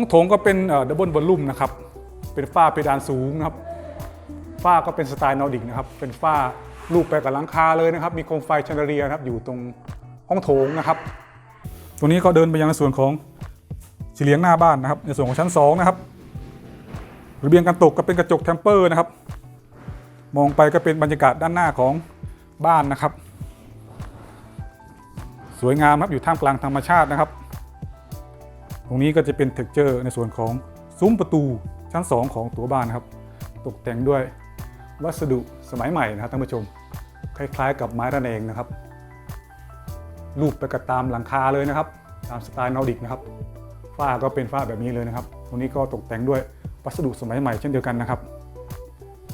ห้องโถงก็เป็นดับเบิลวอลลุ่มนะครับ เป็นฝ้าเพดานสูงนะครับ ฝ้าก็เป็นสไตล์นอร์ดิกนะครับ เป็นฝ้ารูปไปกับหลังคาเลยนะครับ มีโคมไฟแชนเดเรียนะครับ อยู่ตรงห้องโถงนะครับตัวนี้ก็เดินไปยังในส่วนของสีเหลียงหน้าบ้านนะครับ ในส่วนของชั้น 2 นะครับ ระเบียงกันตกก็เป็นกระจกเทมเปอร์นะครับ มองไปก็เป็นบรรยากาศด้านหน้าของบ้านนะครับ สวยงามครับอยู่ท่ามกลางธรรมชาตินะครับ ตรงนี้ก็จะเป็นเท็กเจอร์ในส่วนของซุ้มประตูชั้น 2 ของตัวบ้านนะครับ ตกแต่งด้วยวัสดุสมัยใหม่นะครับท่านผู้ชม คล้ายๆ กับไม้ระแนงนะครับ รูปไปกับตามหลังคาเลยนะครับ ตามสไตล์นอร์ดิกนะครับฝ้าก็เป็นฝ้าแบบนี้เลยนะครับ ตรงนี้ก็ตกแต่งด้วยวัสดุสมัยใหม่เช่นเดียวกันนะครับ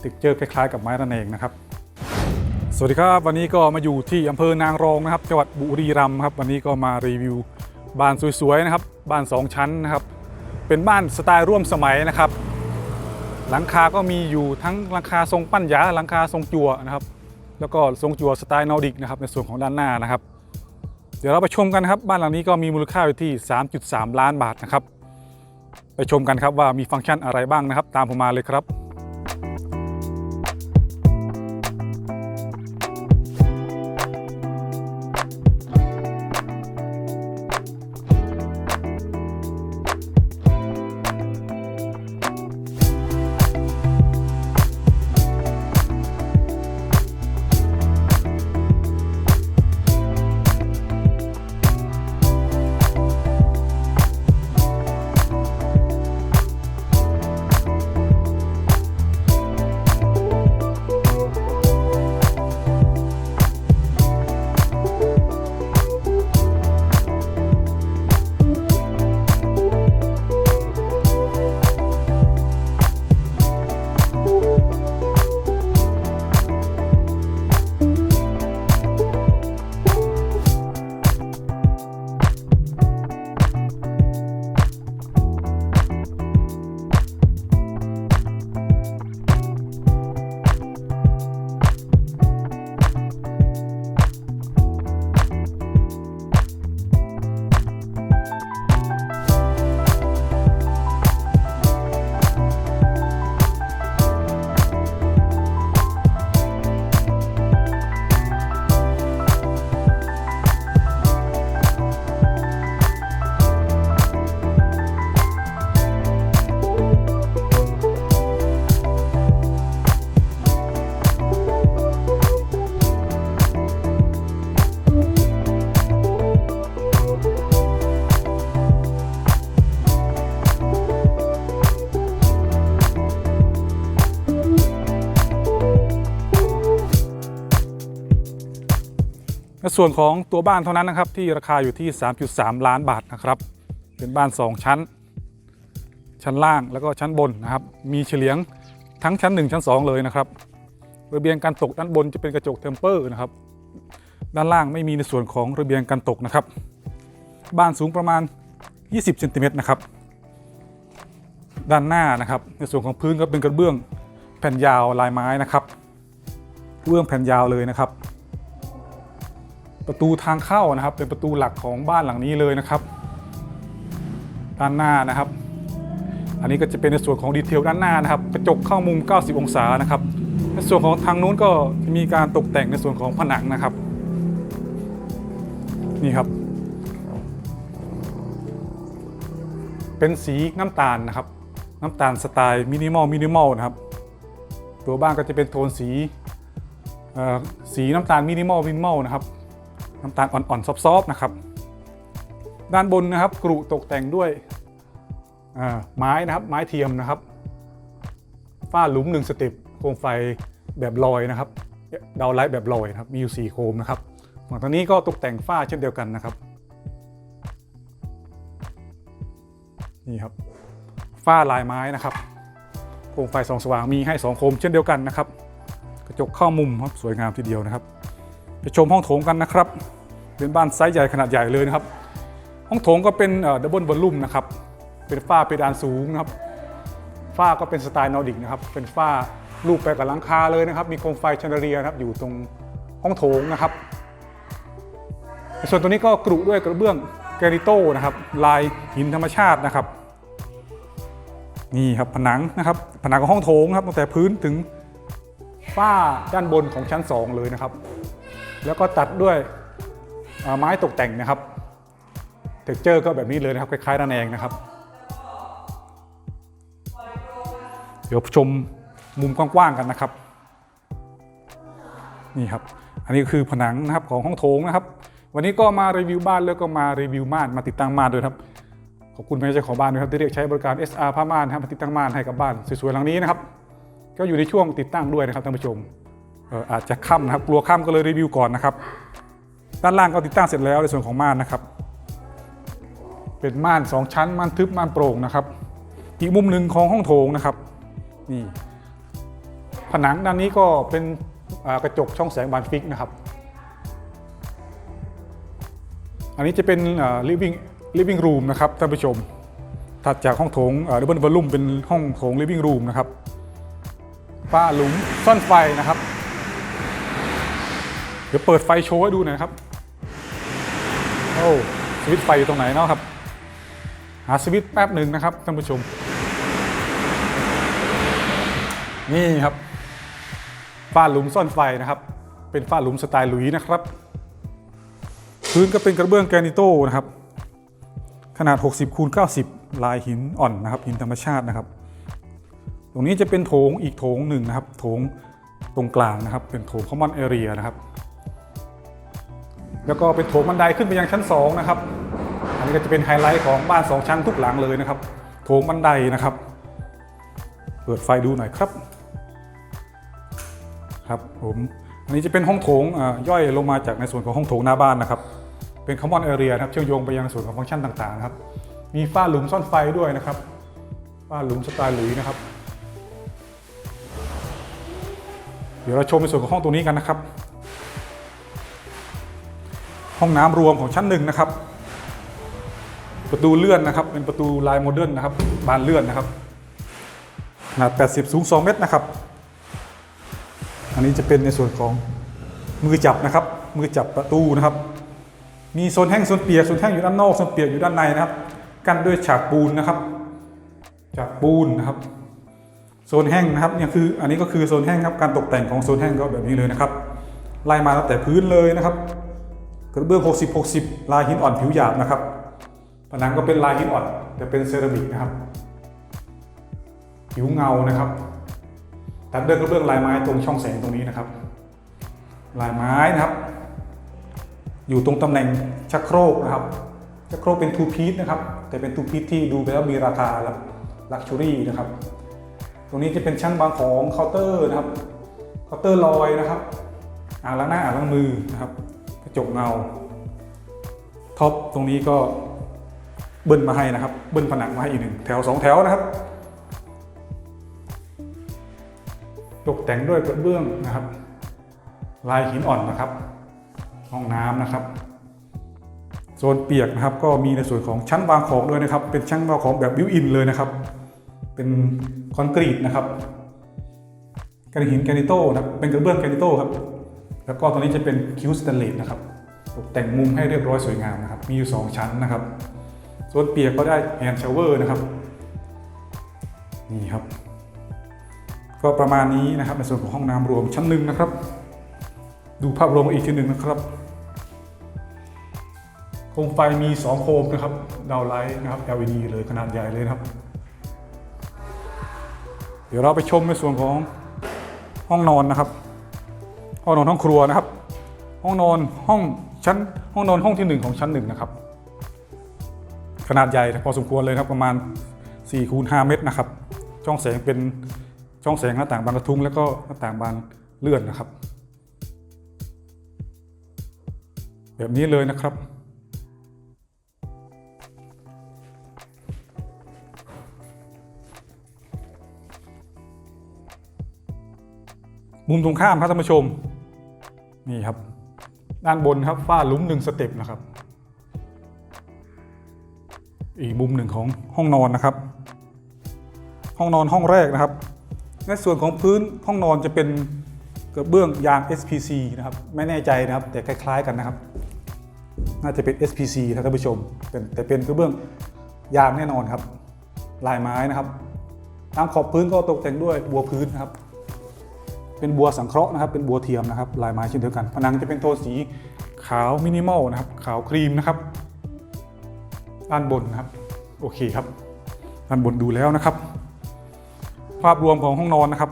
ติกเจอร์คล้ายๆ กับไม้ระแนงนะครับ สวัสดีครับ วันนี้ก็มาอยู่ที่อำเภอนางรองนะครับ จังหวัดบุรีรัมย์ครับ วันนี้ก็มารีวิว บ้านสวยๆนะครับบ้าน 2 ชั้นนะครับ เป็นบ้านสไตล์ร่วมสมัยนะครับ หลังคาก็มีอยู่ทั้งหลังคาทรงปั้นหยาหลังคาทรงจั่วนะครับ แล้วก็ทรงจั่วสไตล์นอร์ดิกนะครับในส่วนของด้านหน้านะครับ เดี๋ยวเราไปชมกันครับ บ้านหลังนี้ก็มีมูลค่าอยู่ที่ 3.3 ล้านบาทนะครับ ไปชมกันครับว่ามีฟังก์ชันอะไรบ้างนะครับ ตามผมมาเลยครับ ส่วนของตัวบ้านเท่านั้นนะครับ ที่ราคาอยู่ที่ 3.3 ล้านบาทนะครับ เป็นบ้าน 2 ชั้น ชั้นล่างแล้วก็ชั้นบนนะครับ มีเฉลียงทั้งชั้น 1 ชั้น 2 เลยนะครับระเบียงการตกด้านบนจะเป็นกระจกเทมเปอร์นะครับ ด้านล่างไม่มีในส่วนของระเบียงการตกนะครับ บ้านสูงประมาณ 20เซนติเมตรนะครับ ด้านหน้านะครับ ในส่วนของพื้นก็เป็นกระเบื้องแผ่นยาวลายไม้นะครับกระเบื้องแผ่นยาวเลยนะครับ ประตูทางเข้านะครับ เป็นประตูหลักของบ้านหลังนี้เลยนะครับ ด้านหน้านะครับ อันนี้ก็จะเป็นในส่วนของดีเทลด้านหน้านะครับ กระจกเข้ามุม 90 องศานะครับ ในส่วนของทางนู้นก็จะมีการตกแต่งในส่วนของผนังนะครับ นี่ครับ เป็นสีน้ำตาลนะครับ น้ำตาลสไตล์มินิมอลมินิมอลนะครับ ตัวบ้านก็จะเป็นโทนสีเอ่อสีน้ำตาลมินิมอลมินิมอลนะครับ น้ำตาลอ่อนๆซอฟๆนะครับ ด้านบนนะครับกรุตกแต่งด้วยไม้นะครับไม้เทียมนะครับฝ้าหลุมหนึ่งสเต็ปโคมไฟแบบลอยนะครับดาวไลท์แบบลอยนะครับมีอยู่ 4 โคมนะครับฝั่งทางนี้ก็ตกแต่งฝ้าเช่นเดียวกันนะครับนี่ครับฝ้าลายไม้นะครับโคมไฟสองสว่างมีให้ 2 โคมเช่นเดียวกันนะครับ กระจกเข้ามุมครับสวยงามทีเดียวนะครับ ไปชมห้องโถงกันนะครับ เป็นบ้านไซส์ใหญ่ขนาดใหญ่เลยนะครับ ห้องโถงก็เป็นดับเบิลวอลลุ่มนะครับ เป็นฝ้าเพดานสูงนะครับ ฝ้าก็เป็นสไตล์นอร์ดิกนะครับ เป็นฝ้ารูปไปกับหลังคาเลยนะครับ มีโคมไฟแชนเดเรียนะครับอยู่ตรงห้องโถงนะครับ ส่วนตัวนี้ก็กรุด้วยกระเบื้องแกริโต้นะครับ ลายหินธรรมชาตินะครับนี่ครับผนังนะครับผนังของห้องโถงครับตั้งแต่พื้นถึงฝ้าด้านบนของชั้น 2 เลยนะครับ แล้วก็ตัดด้วย ไม้ตกแต่งนะครับเท็กเจอร์ก็แบบนี้เลยนะครับคล้ายๆระแนงนะครับ เดี๋ยวชมมุมกว้างๆกันนะครับ นี่ครับ อันนี้คือผนังนะครับของห้องโถงนะครับ วันนี้ก็มารีวิวบ้านแล้วก็มารีวิวม่านมาติดตั้งม่านด้วยครับขอบคุณแม่เจ้าของบ้านด้วยครับที่เรียกใช้บริการ SR ผ้าม่านนะครับมาติดตั้งม่านให้กับบ้านสวยๆหลังนี้นะครับ ก็อยู่ในช่วงติดตั้งด้วยนะครับท่านผู้ชมอออาจจะค่ำนะครับกลัวค่ำก็เลยรีวิวก่อนนะครับ ด้านล่างก็ติดตั้งเสร็จแล้วในส่วนของม่านนะครับ เป็นม่าน 2 ชั้นม่านทึบม่านโปร่งนะครับ อีกมุมหนึ่งของห้องโถงนะครับนี่ผนังด้านนี้ก็เป็นกระจกช่องแสงบานฟิกนะครับ อันนี้จะเป็น living living room นะครับท่านผู้ชม ถัดจากห้องโถงดับเบิลวอลลุ่มเป็นห้องโถง living room นะครับฝ้าหลุมซ่อนไฟนะครับ เดี๋ยวเปิดไฟโชว์ให้ดูหน่อยนะครับ โอ้สวิตไฟอยู่ตรงไหนเนาะครับ หาสวิตแป๊บหนึ่งนะครับท่านผู้ชม นี่ครับฝ้าหลุมซ่อนไฟนะครับ เป็นฝ้าหลุมสไตล์ลุยนะครับ พื้นก็เป็นกระเบื้องแกรนิโต้นะครับ ขนาด 60คูณ90 ลายหินอ่อนนะครับ หินธรรมชาตินะครับ ตรงนี้จะเป็นโถงอีกโถงหนึ่งนะครับ โถงตรงกลางนะครับ เป็นโถง common area นะครับ แล้วก็เป็นโถงบันไดขึ้นไปยังชั้น2นะครับ อันนี้ก็จะเป็นไฮไลท์ของบ้าน 2 ชั้นทุกหลังเลยนะครับ โถงบันไดนะครับ เปิดไฟดูหน่อยครับ ครับผมอันนี้จะเป็นห้องโถงย่อยลงมาจากในส่วนของห้องโถงหน้าบ้านนะครับ เป็น common area นะครับเชื่อมโยงไปยังส่วนของฟังก์ชันต่างๆนะครับมีฝ้าหลุมซ่อนไฟด้วยนะครับฝ้าหลุมสไตล์หลุยนะครับ เดี๋ยวเราชมในส่วนของห้องตัวนี้กันนะครับ ห้องน้ำรวมของชั้นหนึ่งนะครับ ประตูเลื่อนนะครับ เป็นประตูลายโมเดิร์นนะครับ บานเลื่อนนะครับขนาด 80 สูง 2 เมตรนะครับ อันนี้จะเป็นในส่วนของมือจับนะครับ มือจับประตูนะครับ มีโซนแห้งโซนเปียกโซนแห้งอยู่ด้านนอกโซนเปียกอยู่ด้านในนะครับ กั้นด้วยฉากปูนนะครับ ฉากปูนนะครับ โซนแห้งนะครับเนี่ยคืออันนี้ก็คือโซนแห้งครับ การตกแต่งของโซนแห้งก็แบบนี้เลยนะครับ ไล่มาตั้งแต่พื้นเลยนะครับ กระเบื้อง 60 60 ลายหินอ่อนผิวหยาบนะครับ ผนังก็เป็นลายหินอ่อนแต่เป็นเซรามิกนะครับ ผิวเงานะครับตัดด้วยกระเบื้องลายไม้ตรงช่องแสงตรงนี้นะครับ ลายไม้นะครับ อยู่ตรงตำแหน่งชักโครกนะครับชักโครกเป็นทูพีซนะครับ แต่เป็นทูพีซที่ดูไปแล้วมีราคาแล้วลักชูรี่นะครับ ตรงนี้จะเป็นชั้นบางของเคาน์เตอร์นะครับ เคาน์เตอร์ลอยนะครับ อ่างล้างหน้าอ่างล้างมือนะครับ จกเงาท็อปตรงนี้ก็เบิ้ลมาให้นะครับ เบิ้ลผนังมาให้อีกหนึ่งแถวสองแถวนะครับ ตกแต่งด้วยกระเบื้องนะครับ ลายหินอ่อนนะครับ ห้องน้ำนะครับโซนเปียกนะครับ ก็มีในส่วนของชั้นวางของด้วยนะครับ เป็นชั้นวางของแบบบิวอินเลยนะครับ เป็นคอนกรีตนะครับกระหินแกนิโต้นะครับเป็นกระเบื้องแกนิโต้ครับ แล้วก็ตรงนี้จะเป็นคิวสแตนเลสนะครับ ตกแต่งมุมให้เรียบร้อยสวยงามนะครับ มีอยู่ 2 ชั้นนะครับโซนเปียกก็ได้แฮนด์ชาวเวอร์นะครับ นี่ครับ ก็ประมาณนี้นะครับในส่วนของห้องน้ำรวมชั้นหนึ่งนะครับ ดูภาพรวมอีกทีหนึ่งนะครับโคมไฟมี 2 โคมนะครับ ดาวไลท์นะครับ LED เลยขนาดใหญ่เลยนะครับ เดี๋ยวเราไปชมในส่วนของห้องนอนนะครับ ห้องนอนห้องครัวนะครับ ห้องนอนห้องชั้น ห้องนอนห้องที่หนึ่งของชั้นหนึ่งนะครับ ขนาดใหญ่พอสมควรเลยครับประมาณ4คูณ5เมตรนะครับ ช่องแสงเป็นช่องแสงหน้าต่างบานกระทุ้งแล้วก็หน้าต่างบานเลื่อนนะครับ แบบนี้เลยนะครับมุมตรงข้ามครับท่านผู้ชม นี่ครับ ด้านบนครับฝ้าลุมหนึ่งสเต็ปนะครับ อีกมุมหนึ่งของห้องนอนนะครับ ห้องนอนห้องแรกนะครับ ในส่วนของพื้นห้องนอนจะเป็นกระเบื้องยาง SPC นะครับ ไม่แน่ใจนะครับ แต่คล้าย ๆ กันนะครับ น่าจะเป็น SPC นะท่านผู้ชมเป็นแต่เป็นกระเบื้องยางแน่นอนครับ ลายไม้นะครับ ตามขอบพื้นก็ตกแต่งด้วยบัวพื้นนะครับ เป็นบัวสังเคราะห์นะครับ เป็นบัวเทียมนะครับ ลายไม้เช่นเดียวกัน ผนังจะเป็นโทนสีขาวมินิมอลนะครับ ขาวครีมนะครับ ด้านบนนะครับ โอเคครับ ด้านบนดูแล้วนะครับ ภาพรวมของห้องนอนนะครับ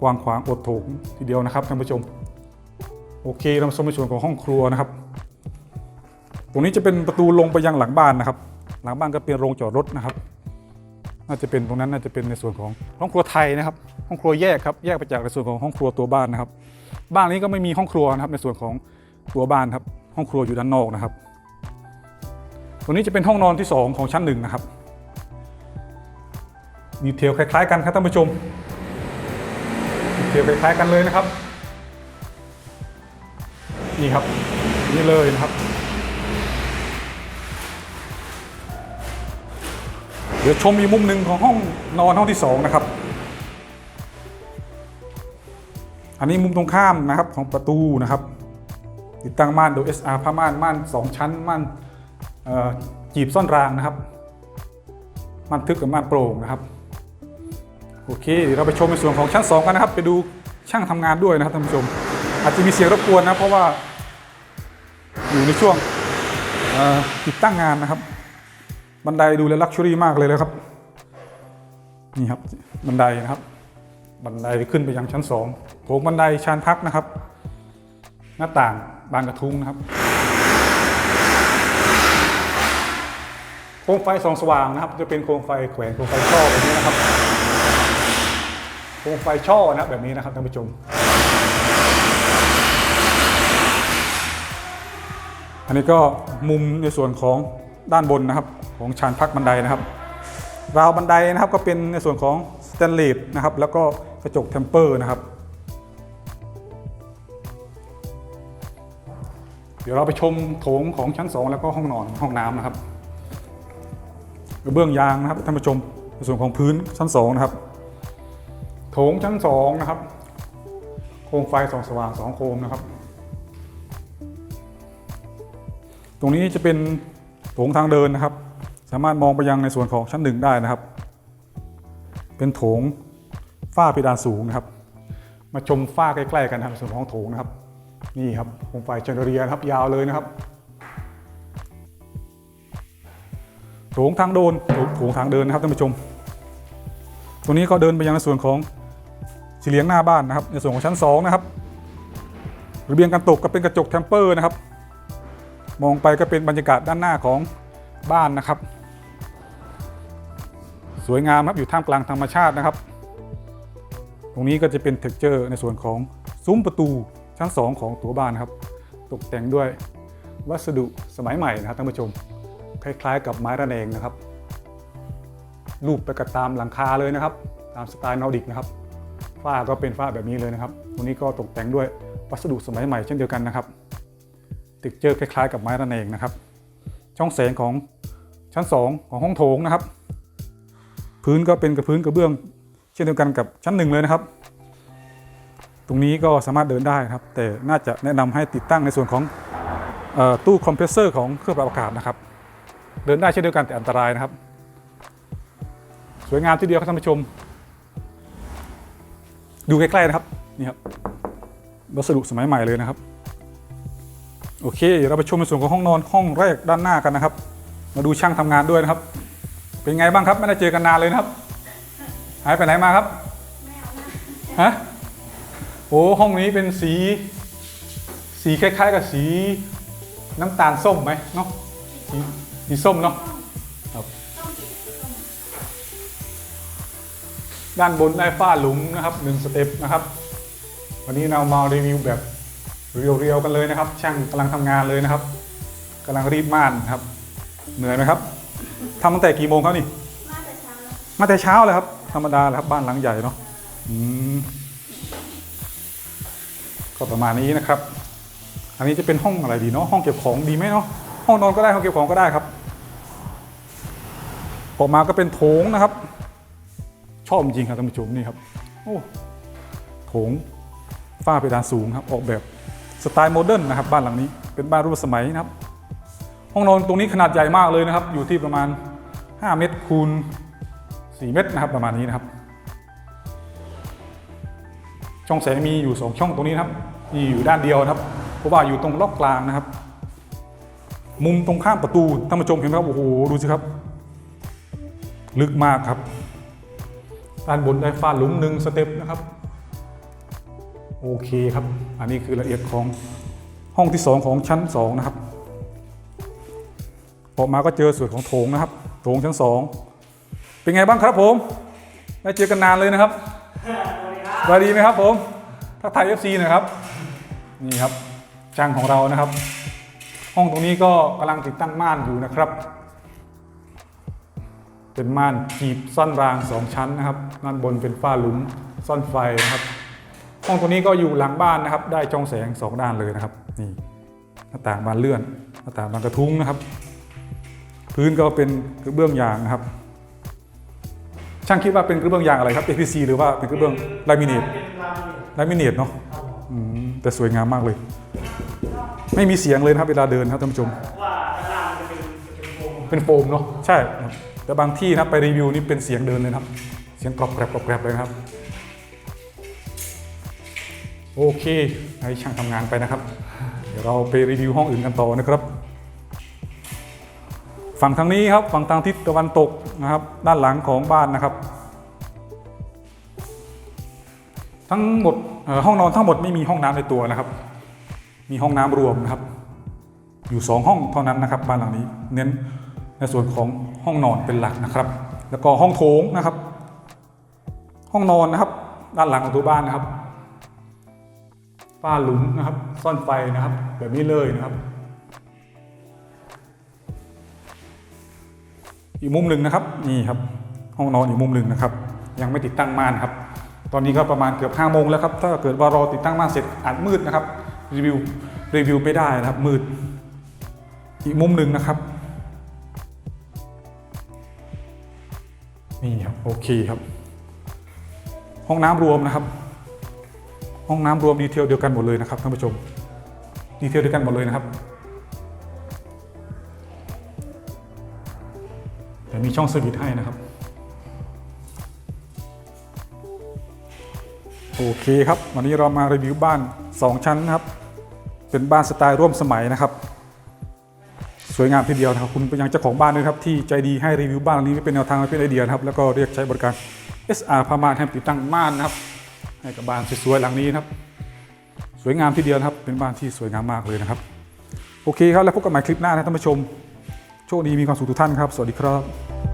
กว้างขวางอดโถงทีเดียวนะครับท่านผู้ชม โอเคเรามาชมในส่วนของห้องครัวนะครับ ตรงนี้จะเป็นประตูลงไปยังหลังบ้านนะครับ หลังบ้านก็เป็นโรงจอดรถนะครับ น่าจะเป็นตรงนั้นน่าจะเป็นในส่วนของห้องครัวไทยนะครับห้องครัวแยกครับแยกไปจากในส่วนของห้องครัวตัวบ้านนะครับ บ้านนี้ก็ไม่มีห้องครัวนะครับในส่วนของตัวบ้านครับ ห้องครัวอยู่ด้านนอกนะครับตรงนี้จะเป็นห้องนอนที่ 2 ของชั้นหนึ่งนะครับดีเทลคล้ายๆกันครับท่านผู้ชมดีเทลคล้ายๆกันเลยนะครับ นี่ครับนี่เลยนะครับ เดี๋ยวชมอีกมุมหนึ่งของห้องนอนห้องที่สองนะครับ อันนี้มุมตรงข้ามนะครับของประตูนะครับ ติดตั้งม่านโดย SR ผ้าม่านม่านสองชั้นม่านจีบซ่อนรางนะครับม่านทึบกับม่านโปร่งนะครับโอเคเดี๋ยวเราไปชมในส่วนของชั้น 2 กันนะครับ ไปดูช่างทำงานด้วยนะครับท่านผู้ชม อาจจะมีเสียงรบกวนนะเพราะว่าอยู่ในช่วงติดตั้งงานนะครับ บันไดดูแลลักชัวรี่มากเลยนะครับ นี่ครับบันไดนะครับ บันไดขึ้นไปยังชั้นสองโถงบันไดชานพักนะครับ หน้าต่างบานกระทุ้งนะครับโคมไฟสองสว่างนะครับ จะเป็นโคมไฟแขวนโคมไฟช่อแบบนี้นะครับโคมไฟช่อนะแบบนี้นะครับท่านผู้ชมอันนี้ก็มุมในส่วนของ ด้านบนนะครับ ของชานพักบันไดนะครับ ราวบันไดนะครับก็เป็นในส่วนของสแตนเลสนะครับ แล้วก็กระจกเทมเปอร์นะครับ เดี๋ยวเราไปชมโถงของชั้น 2 แล้วก็ห้องนอนห้องน้ำนะครับกระเบื้องยางนะครับท่านผู้ชมในส่วนของพื้นชั้น 2 นะครับ โถงชั้น 2 นะครับ โคมไฟส่องสว่างสองโคมนะครับ ตรงนี้จะเป็น โถงทางเดินนะครับ สามารถมองไปยังในส่วนของชั้นหนึ่งได้นะครับ เป็นโถงฝ้าเพดานสูงนะครับ มาชมฝ้าใกล้ๆกันนะครับส่วนของโถงนะครับ นี่ครับโคมไฟเชนเดเรียนะครับยาวเลยนะครับโถงทางโดนโถงทางเดินนะครับท่านผู้ชม ตรงนี้ก็เดินไปยังในส่วนของสีเหลียงหน้าบ้านนะครับ ในส่วนของชั้นสองนะครับระเบียงกันตกก็เป็นกระจกเทมเปอร์นะครับ มองไปก็เป็นบรรยากาศด้านหน้าของบ้านนะครับ สวยงามครับอยู่ท่ามกลางธรรมชาตินะครับ ตรงนี้ก็จะเป็นเท็กเจอร์ในส่วนของซุ้มประตูชั้น 2 ของตัวบ้านครับ ตกแต่งด้วยวัสดุสมัยใหม่นะครับท่านผู้ชม คล้ายๆ กับไม้ระแนงนะครับ รูปไปกับตามหลังคาเลยนะครับ ตามสไตล์นอร์ดิกนะครับฝ้าก็เป็นฝ้าแบบนี้เลยนะครับ ตรงนี้ก็ตกแต่งด้วยวัสดุสมัยใหม่เช่นเดียวกันนะครับ ติกเจอร์คล้ายๆกับไม้ระแนงนะครับ ช่องแสงของชั้น 2 ของห้องโถงนะครับ พื้นก็เป็นกระพื้นกระเบื้อง เช่นเดียวกันกับชั้นหนึ่งเลยนะครับ ตรงนี้ก็สามารถเดินได้ครับ แต่น่าจะแนะนำให้ติดตั้งในส่วนของออตู้คอมเพรสเซอร์ของเครื่องปรับอากาศนะครับ เดินได้เช่นเดียวกันแต่อันตรายนะครับ สวยงามทีเดียวครับท่านผู้ชม ดูใกล้ๆนะครับนี่ครับวัสดุสมัยใหม่เลยนะครับ โอเคเดี๋ยวเราไปชมในส่วนของห้องนอนห้องแรกด้านหน้ากันนะครับ มาดูช่างทำงานด้วยนะครับ เป็นไงบ้างครับ ไม่ได้เจอกันนานเลยนะครับ หายไปไหนมาครับฮะโอ้ห้องนี้เป็นสี สีคล้าย ๆ กับสีน้ำตาลส้มไหมเนาะสีสีส้มเนาะครับด้านบนได้ฝ้าหลุมนะครับหนึ่งสเต็ปนะครับ วันนี้เรามารีวิวแบบ เรียวๆกันเลยนะครับ ช่างกำลังทำงานเลยนะครับกำลังรีบม่านครับ เหนื่อยไหมครับทำตั้งแต่กี่โมงครับนี่ มาแต่เช้าแล้วมาแต่เช้าเลยครับ ธรรมดาเลยครับบ้านหลังใหญ่เนาะอืมก็ประมาณนี้นะครับ อันนี้จะเป็นห้องอะไรดีเนาะห้องเก็บของดีไหมเนาะห้องนอนก็ได้ห้องเก็บของก็ได้ครับออกมาก็เป็นโถงนะครับ ชอบจริงครับท่านผู้ชมนี่ครับ โอ้โถงฝ้าเพดานสูงครับ ออกแบบ สไตล์โมเดิร์นนะครับบ้านหลังนี้เป็นบ้านรูปสมัยนะครับ ห้องนอนตรงนี้ขนาดใหญ่มากเลยนะครับ อยู่ที่ประมาณ 5 เมตรคูณ 4 เมตรนะครับประมาณนี้นะครับ ช่องแสงมีอยู่ 2 ช่องตรงนี้นครับมีอยู่ด้านเดียวนะครับ เพราะว่าอยู่ตรงล็อกกลางนะครับ มุมตรงข้ามประตูท่านผู้ชมเห็นไหมครับโอ้โหดูสิครับ ลึกมากครับด้านบนได้ฟ้าหลุมหนึ่งสเต็ปนะครับ โอเคครับ อันนี้คือละเอียดของห้องที่ 2 ของชั้น 2 นะครับออกมาก็เจอส่วนของโถงนะครับ โถงชั้น 2 เป็นไงบ้างครับผมได้เจอกันนานเลยนะครับสวัสดีไหมครับผมทักทายเอฟซีนะครับนี่ครับช่างของเรานะครับ ห้องตรงนี้ก็กำลังติดตั้งม่านอยู่นะครับ เป็นม่านจีบซ่อนรางสองชั้นนะครับด้านบนเป็นฝ้าหลุมซ่อนไฟนะครับ ห้องตัวนี้ก็อยู่หลังบ้านนะครับ ได้ช่องแสงสองด้านเลยนะครับ นี่หน้าต่างบานเลื่อน หน้าต่างบานกระทุ้งนะครับ พื้นก็เป็นกระเบื้องยางนะครับ ช่างคิดว่าเป็นกระเบื้องยางอะไรครับ APC หรือว่าเป็นกระเบื้องลามิเนตลามิเนตเนาะแต่สวยงามมากเลย ไม่มีเสียงเลยนะครับเวลาเดินครับท่านผู้ชมเป็นโฟมเนาะใช่แต่บางที่นะไปรีวิวนี่เป็นเสียงเดินเลยนะครับ เสียงกรอบแกรบกรอบแกรบเลยครับ โอเคให้ช่างทำงานไปนะครับ เดี๋ยวเราไปรีวิวห้องอื่นกันต่อนะครับ ฝั่งทางนี้ครับฝั่งทางทิศตะวันตกนะครับ ด้านหลังของบ้านนะครับ ทั้งหมดห้องนอนทั้งหมดไม่มีห้องน้ำในตัวนะครับ มีห้องน้ำรวมนะครับ อยู่ 2 ห้องเท่านั้นนะครับ บ้านหลังนี้ เน้นในส่วนของห้องนอนเป็นหลักนะครับ แล้วก็ห้องโถงนะครับ ห้องนอนนะครับ ด้านหลังของตัวบ้านนะครับ ฝ้าหลุมนะครับ ซ่อนไฟนะครับ แบบนี้เลยนะครับ อีกมุมหนึ่งนะครับนี่ครับ ห้องนอนอีกมุมหนึ่งนะครับ ยังไม่ติดตั้งม่านครับ ตอนนี้ก็ประมาณเกือบ5โมงแล้วครับ ถ้าเกิดว่ารอติดตั้งม่านเสร็จอาจมืดนะครับ รีวิวรีวิวไม่ได้นะครับ มืด อีกมุมหนึ่งนะครับนี่ครับโอเคครับ ห้องน้ำรวมนะครับ ห้องน้ำรวมดีเทลเดียวกันหมดเลยนะครับท่านผู้ชมดีเทลเดียวกันหมดเลยนะครับแต่มีช่องสวิตช์ให้นะครับ โอเคครับ วันนี้เรามารีวิวบ้าน 2 ชั้นนะครับ เป็นบ้านสไตล์ร่วมสมัยนะครับ สวยงามทีเดียวนะครับ คุณเป็นยังเจ้าของบ้านด้วยครับ ที่ใจดีให้รีวิวบ้านนี้เป็นแนวทางและเป็นไอเดียนะครับ แล้วก็เรียกใช้บริการ SR พามานให้ติดตั้งม่านนะครับ ให้กับบ้านสวยๆหลังนี้นะครับ สวยงามทีเดียวนะครับ เป็นบ้านที่สวยงามมากเลยนะครับ โอเคครับแล้วพบกันใหม่คลิปหน้านะท่านผู้ชม โชคดีมีความสุขทุกท่านครับ สวัสดีครับ